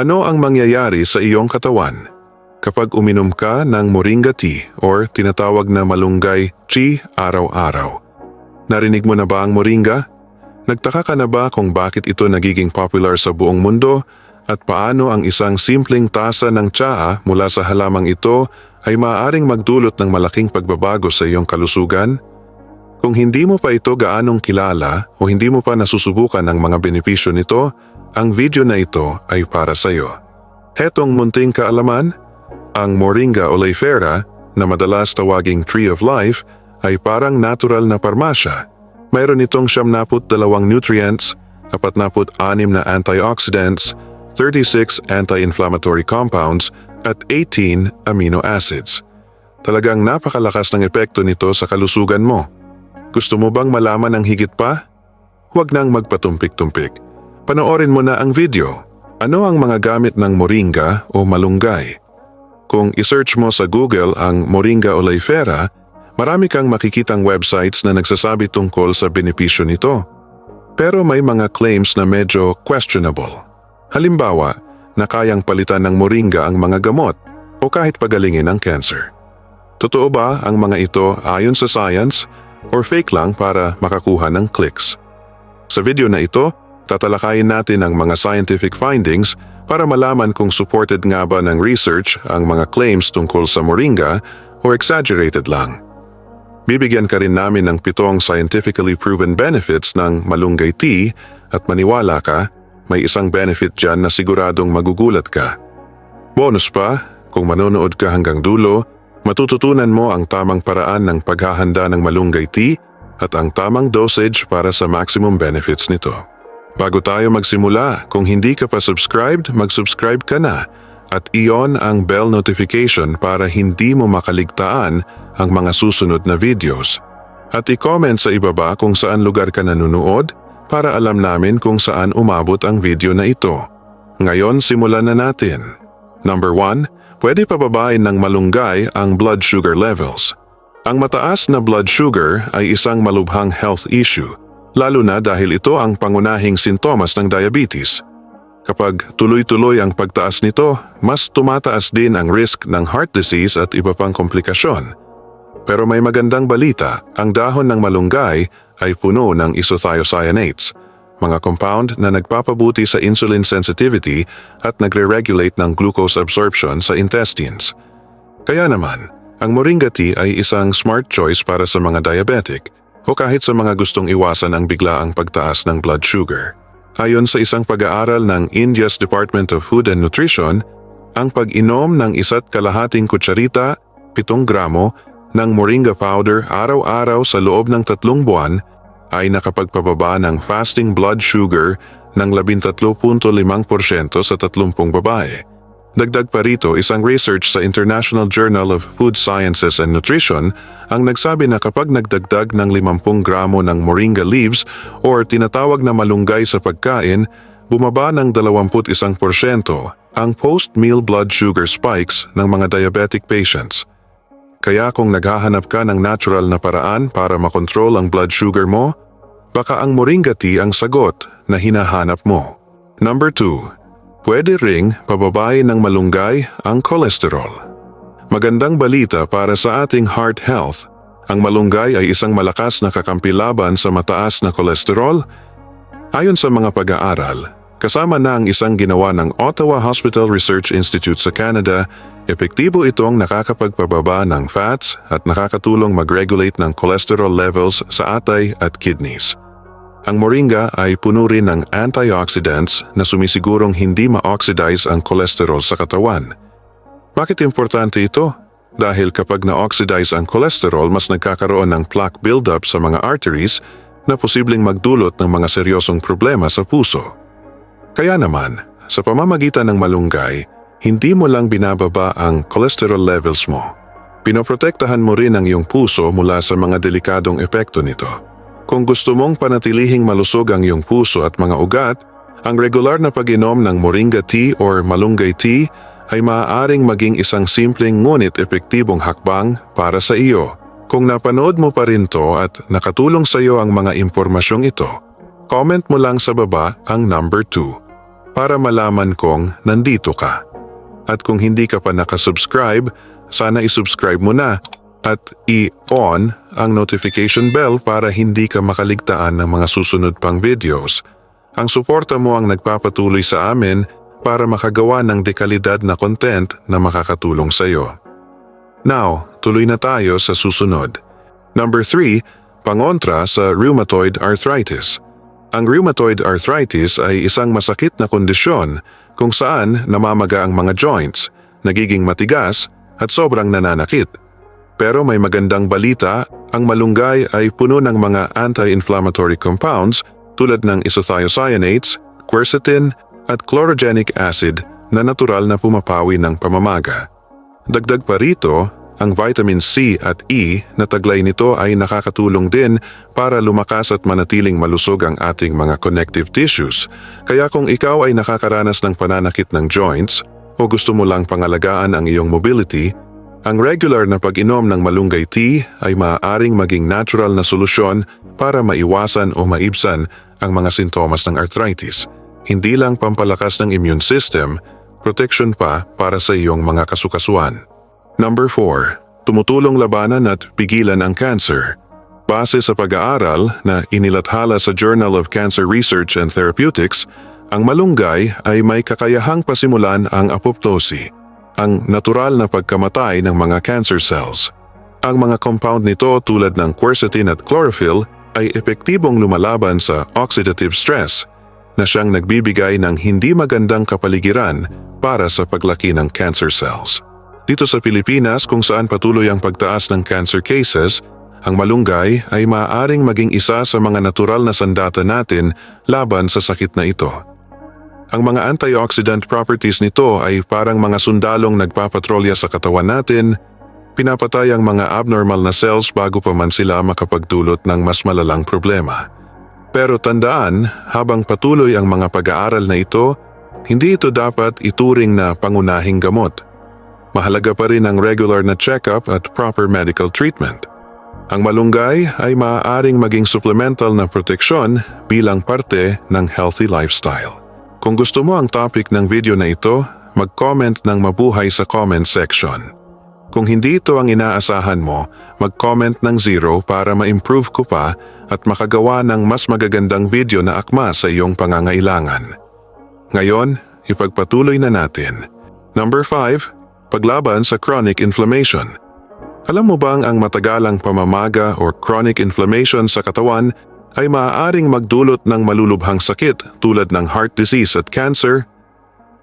Ano ang mangyayari sa iyong katawan kapag uminom ka ng moringa tea or tinatawag na malunggay tea araw-araw? Narinig mo na ba ang moringa? Nagtaka ka na ba kung bakit ito nagiging popular sa buong mundo at paano ang isang simpleng tasa ng tsaa mula sa halamang ito ay maaaring magdulot ng malaking pagbabago sa iyong kalusugan? Kung hindi mo pa ito gaanong kilala o hindi mo pa nasusubukan ang mga benepisyo nito, ang video na ito ay para sa iyo. Hetong munting kaalaman, ang Moringa oleifera na madalas tawaging Tree of Life ay parang natural na parmasya. Mayroon itong 72 nutrients, 46 na antioxidants, 36 anti-inflammatory compounds at 18 amino acids. Talagang napakalakas ng epekto nito sa kalusugan mo. Gusto mo bang malaman ang higit pa? Huwag nang magpatumpik-tumpik. Panoorin mo na ang video. Ano ang mga gamit ng moringa o malunggay? Kung isearch mo sa Google ang Moringa oleifera, marami kang makikitang websites na nagsasabi tungkol sa benepisyo nito. Pero may mga claims na medyo questionable. Halimbawa, na kayang palitan ng moringa ang mga gamot o kahit pagalingin ang cancer. Totoo ba ang mga ito ayon sa science or fake lang para makakuha ng clicks? Sa video na ito, tatalakayin natin ang mga scientific findings para malaman kung supported nga ba ng research ang mga claims tungkol sa moringa o exaggerated lang. Bibigyan ka rin namin ng pitong scientifically proven benefits ng malunggay tea at maniwala ka, may isang benefit dyan na siguradong magugulat ka. Bonus pa, kung manonood ka hanggang dulo, matututunan mo ang tamang paraan ng paghahanda ng malunggay tea at ang tamang dosage para sa maximum benefits nito. Bago tayo magsimula, kung hindi ka pa subscribed, mag-subscribe ka na at iyon ang bell notification para hindi mo makaligtaan ang mga susunod na videos. At i-comment sa ibaba kung saan lugar ka nanonood para alam namin kung saan umabot ang video na ito. Ngayon simulan na natin. Number 1, pwede pababain ng malunggay ang blood sugar levels. Ang mataas na blood sugar ay isang malubhang health issue, lalo na dahil ito ang pangunahing sintomas ng diabetes. Kapag tuloy-tuloy ang pagtaas nito, mas tumataas din ang risk ng heart disease at iba pang komplikasyon. Pero may magandang balita, ang dahon ng malunggay ay puno ng isothiocyanates, mga compound na nagpapabuti sa insulin sensitivity at nagre-regulate ng glucose absorption sa intestines. Kaya naman, ang moringa tea ay isang smart choice para sa mga diabetic o kahit sa mga gustong iwasan ang biglaang pagtaas ng blood sugar. Ayon sa isang pag-aaral ng India's Department of Food and Nutrition, ang pag-inom ng isa't kalahating kutsarita, 7 gramo, ng moringa powder araw-araw sa loob ng tatlong buwan ay nakapagpababa ng fasting blood sugar ng 13.5% sa 30 babae. Dagdag pa rito, isang research sa International Journal of Food Sciences and Nutrition ang nagsabi na kapag nagdagdag ng 50 gramo ng moringa leaves or tinatawag na malunggay sa pagkain, bumaba ng 21% ang post-meal blood sugar spikes ng mga diabetic patients. Kaya kung naghahanap ka ng natural na paraan para makontrol ang blood sugar mo, baka ang moringa tea ang sagot na hinahanap mo. Number 2. Pwede ring pababain ng malunggay ang cholesterol. Magandang balita para sa ating heart health. Ang malunggay ay isang malakas na kakampi laban sa mataas na kolesterol. Ayon sa mga pag-aaral, kasama na ang isang ginawa ng Ottawa Hospital Research Institute sa Canada, epektibo itong nakakapagpababa ng fats at nakakatulong mag-regulate ng cholesterol levels sa atay at kidneys. Ang moringa ay puno rin ng antioxidants na sumisigurong hindi ma-oxidize ang cholesterol sa katawan. Bakit importante ito? Dahil kapag na-oxidize ang cholesterol, mas nagkakaroon ng plaque buildup sa mga arteries na posibleng magdulot ng mga seryosong problema sa puso. Kaya naman, sa pamamagitan ng malunggay, hindi mo lang binababa ang cholesterol levels mo. Pinoprotektahan mo rin ang iyong puso mula sa mga delikadong epekto nito. Kung gusto mong panatilihing malusog ang iyong puso at mga ugat, ang regular na pag-inom ng moringa tea or malunggay tea ay maaaring maging isang simpleng ngunit epektibong hakbang para sa iyo. Kung napanood mo pa rin to at nakatulong sa iyo ang mga impormasyong ito, comment mo lang sa baba ang number 2. para malaman kong nandito ka. At kung hindi ka pa nakasubscribe, sana isubscribe mo na at i-on ang notification bell para hindi ka makaligtaan ng mga susunod pang videos. Ang suporta mo ang nagpapatuloy sa amin para makagawa ng dekalidad na content na makakatulong sa iyo. Now, tuloy na tayo sa susunod. Number 3, pangontra sa rheumatoid arthritis. Ang rheumatoid arthritis ay isang masakit na kondisyon kung saan namamaga ang mga joints, nagiging matigas at sobrang nananakit. Pero may magandang balita, ang malunggay ay puno ng mga anti-inflammatory compounds tulad ng isothiocyanates, quercetin at chlorogenic acid na natural na pumapawi ng pamamaga. Dagdag pa rito, ang vitamin C at E na taglay nito ay nakakatulong din para lumakas at manatiling malusog ang ating mga connective tissues. Kaya kung ikaw ay nakakaranas ng pananakit ng joints o gusto mo lang pangalagaan ang iyong mobility, ang regular na pag-inom ng malunggay tea ay maaaring maging natural na solusyon para maiwasan o maibsan ang mga sintomas ng arthritis. Hindi lang pampalakas ng immune system, protection pa para sa iyong mga kasukasuan. Number 4. Tumutulong labanan at pigilan ang cancer. Base sa pag-aaral na inilathala sa Journal of Cancer Research and Therapeutics, ang malunggay ay may kakayahang pasimulan ang apoptosis, ang natural na pagkamatay ng mga cancer cells. Ang mga compound nito tulad ng quercetin at chlorophyll ay epektibong lumalaban sa oxidative stress na siyang nagbibigay ng hindi magandang kapaligiran para sa paglaki ng cancer cells. Dito sa Pilipinas kung saan patuloy ang pagtaas ng cancer cases, ang malunggay ay maaaring maging isa sa mga natural na sandata natin laban sa sakit na ito. Ang mga antioxidant properties nito ay parang mga sundalong nagpapatrolya sa katawan natin, pinapatay ang mga abnormal na cells bago pa man sila makapagdulot ng mas malalang problema. Pero tandaan, habang patuloy ang mga pag-aaral na ito, hindi ito dapat ituring na pangunahing gamot mahalaga pa rin ang regular na check-up at proper medical treatment. Ang malunggay ay maaaring maging supplemental na proteksyon bilang parte ng healthy lifestyle. Kung gusto mo ang topic ng video na ito, mag-comment ng mabuhay sa comment section. Kung hindi ito ang inaasahan mo, mag-comment ng zero para ma-improve ko pa at makagawa ng mas magagandang video na akma sa iyong pangangailangan. Ngayon, ipagpatuloy na natin. Number 5, paglaban sa chronic inflammation. Alam mo bang ang matagalang pamamaga or chronic inflammation sa katawan ay maaaring magdulot ng malulubhang sakit tulad ng heart disease at cancer?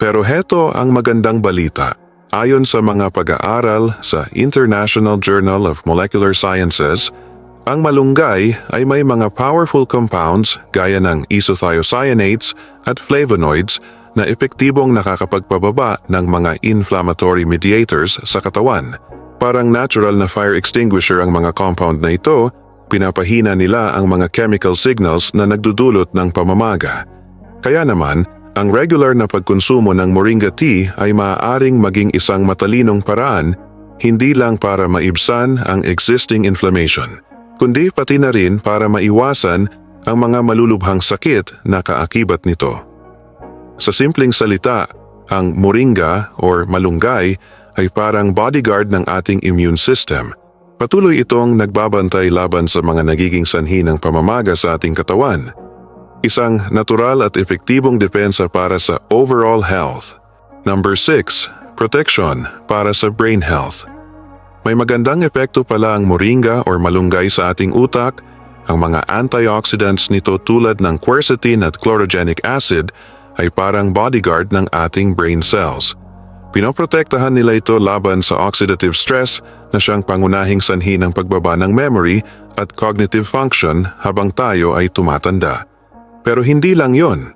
Pero heto ang magandang balita. Ayon sa mga pag-aaral sa International Journal of Molecular Sciences, ang malunggay ay may mga powerful compounds gaya ng isothiocyanates at flavonoids na epektibong nakakapagpababa ng mga inflammatory mediators sa katawan. Parang natural na fire extinguisher ang mga compound na ito, pinapahina nila ang mga chemical signals na nagdudulot ng pamamaga. Kaya naman, ang regular na pagkonsumo ng moringa tea ay maaaring maging isang matalinong paraan hindi lang para maibsan ang existing inflammation, kundi pati na rin para maiwasan ang mga malulubhang sakit na kaakibat nito. Sa simpleng salita, ang moringa or malunggay ay parang bodyguard ng ating immune system. Patuloy itong nagbabantay laban sa mga nagiging sanhi ng pamamaga sa ating katawan. Isang natural at epektibong depensa para sa overall health. Number 6. Protection para sa brain health. May magandang epekto pala ang moringa or malunggay sa ating utak. Ang mga antioxidants nito tulad ng quercetin at chlorogenic acid ay parang bodyguard ng ating brain cells. Pinoprotektahan nila ito laban sa oxidative stress na siyang pangunahing sanhi ng pagbaba ng memory at cognitive function habang tayo ay tumatanda. Pero hindi lang yon.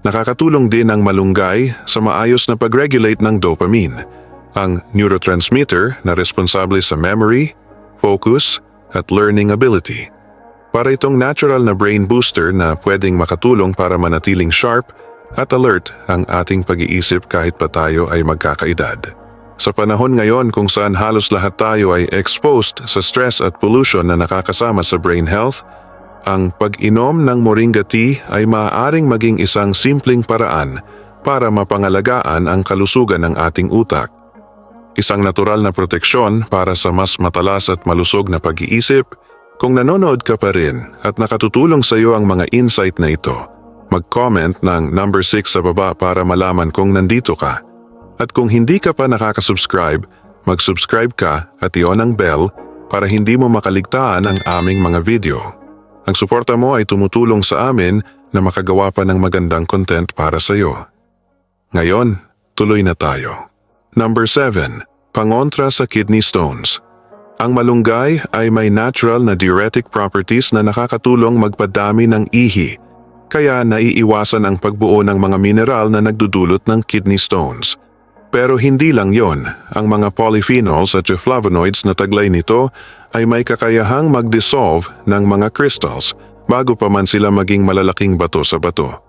Nakakatulong din ang malunggay sa maayos na pag-regulate ng dopamine, ang neurotransmitter na responsable sa memory, focus, at learning ability. Para itong natural na brain booster na pwedeng makatulong para manatiling sharp at alert ang ating pag-iisip kahit pa tayo ay magkakaedad. Sa panahon ngayon kung saan halos lahat tayo ay exposed sa stress at pollution na nakakasama sa brain health, ang pag-inom ng moringa tea ay maaaring maging isang simpleng paraan para mapangalagaan ang kalusugan ng ating utak. Isang natural na proteksyon para sa mas matalas at malusog na pag-iisip kung nanonood ka pa rin at nakatutulong sa iyo ang mga insight na ito. Mag-comment ng number 6 sa baba para malaman kung nandito ka. At kung hindi ka pa nakaka-subscribe, mag-subscribe ka at i-on ang bell para hindi mo makaligtaan ang aming mga video. Ang suporta mo ay tumutulong sa amin na makagawa pa ng magandang content para sa iyo. Ngayon, tuloy na tayo. Number 7. Pangontra sa kidney stones. Ang malunggay ay may natural na diuretic properties na nakakatulong magpadami ng ihi, kaya naiiwasan ang pagbuo ng mga mineral na nagdudulot ng kidney stones. Pero hindi lang yon, ang mga polyphenols at flavonoids na taglay nito ay may kakayahang mag-dissolve ng mga crystals bago pa man sila maging malalaking bato sa bato.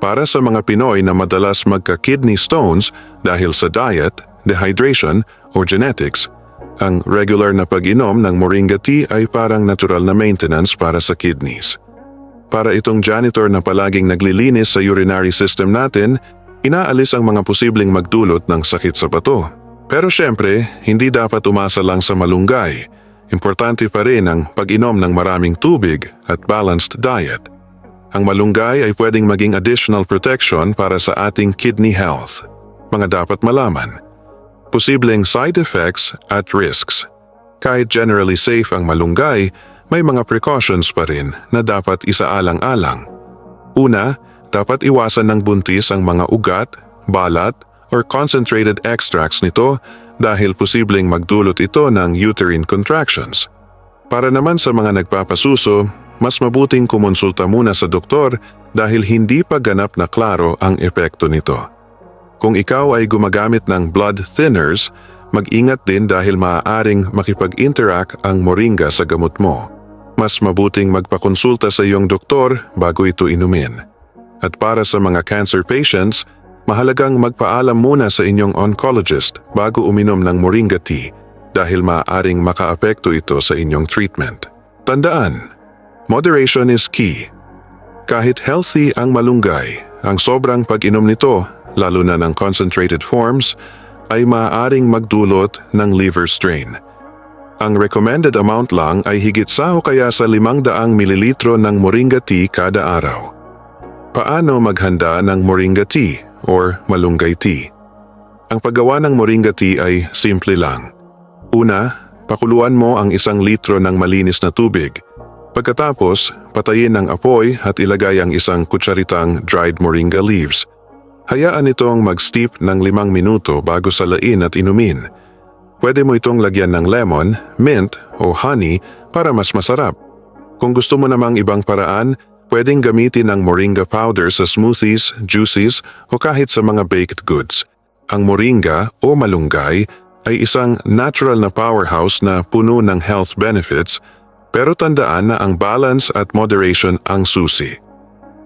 Para sa mga Pinoy na madalas magka-kidney stones dahil sa diet, dehydration o genetics, ang regular na pag-inom ng moringa tea ay parang natural na maintenance para sa kidneys. Para itong janitor na palaging naglilinis sa urinary system natin, inaalis ang mga posibleng magdulot ng sakit sa bato. Pero syempre, hindi dapat umasa lang sa malunggay. Importante pa rin ang pag-inom ng maraming tubig at balanced diet. Ang malunggay ay pwedeng maging additional protection para sa ating kidney health. Mga dapat malaman. Posibleng side effects at risks. Kahit generally safe ang malunggay, may mga precautions pa rin na dapat isaalang-alang. Una, dapat iwasan ng buntis ang mga ugat, balat, or concentrated extracts nito dahil posibleng magdulot ito ng uterine contractions. Para naman sa mga nagpapasuso, mas mabuting kumonsulta muna sa doktor dahil hindi pa ganap na klaro ang epekto nito. Kung ikaw ay gumagamit ng blood thinners, mag-ingat din dahil maaaring makipag-interact ang moringa sa gamot mo. Mas mabuting magpakonsulta sa iyong doktor bago ito inumin. At para sa mga cancer patients, mahalagang magpaalam muna sa inyong oncologist bago uminom ng moringa tea dahil maaaring makaapekto ito sa inyong treatment. Tandaan, Moderation is key. Kahit healthy ang malunggay, ang sobrang pag-inom nito, lalo na ng concentrated forms, ay maaaring magdulot ng liver strain. Ang recommended amount lang ay higit sa o kaya sa 500 mililitro ng moringa tea kada araw. Paano maghanda ng moringa tea or malunggay tea? Ang paggawa ng moringa tea ay simple lang. Una, pakuluan mo ang isang litro ng malinis na tubig – Pagkatapos, patayin ang apoy at ilagay ang isang kutsaritang dried moringa leaves. Hayaan itong mag-steep ng limang minuto bago salain at inumin. Pwede mo itong lagyan ng lemon, mint o honey para mas masarap. Kung gusto mo namang ibang paraan, pwedeng gamitin ang moringa powder sa smoothies, juices o kahit sa mga baked goods. Ang moringa o malunggay ay isang natural na powerhouse na puno ng health benefits pero tandaan na ang balance at moderation ang susi.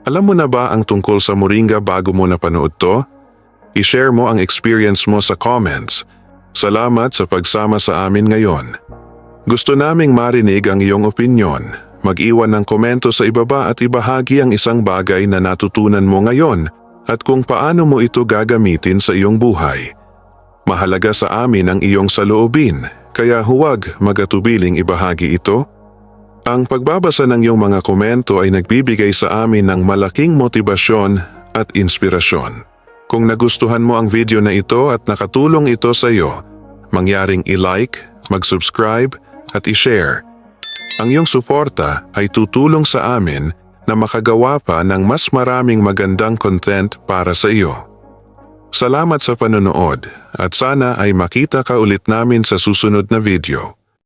Alam mo na ba ang tungkol sa moringa bago mo napanood to? I-share mo ang experience mo sa comments. Salamat sa pagsama sa amin ngayon. Gusto naming marinig ang iyong opinyon. Mag-iwan ng komento sa ibaba at ibahagi ang isang bagay na natutunan mo ngayon at kung paano mo ito gagamitin sa iyong buhay. Mahalaga sa amin ang iyong saloobin, kaya huwag magatubiling ibahagi ito ang pagbabasa ng iyong mga komento ay nagbibigay sa amin ng malaking motibasyon at inspirasyon. Kung nagustuhan mo ang video na ito at nakatulong ito sa iyo, mangyaring i-like, mag-subscribe at i-share. Ang iyong suporta ay tutulong sa amin na makagawa pa ng mas maraming magandang content para sa iyo. Salamat sa panonood at sana ay makita ka ulit namin sa susunod na video.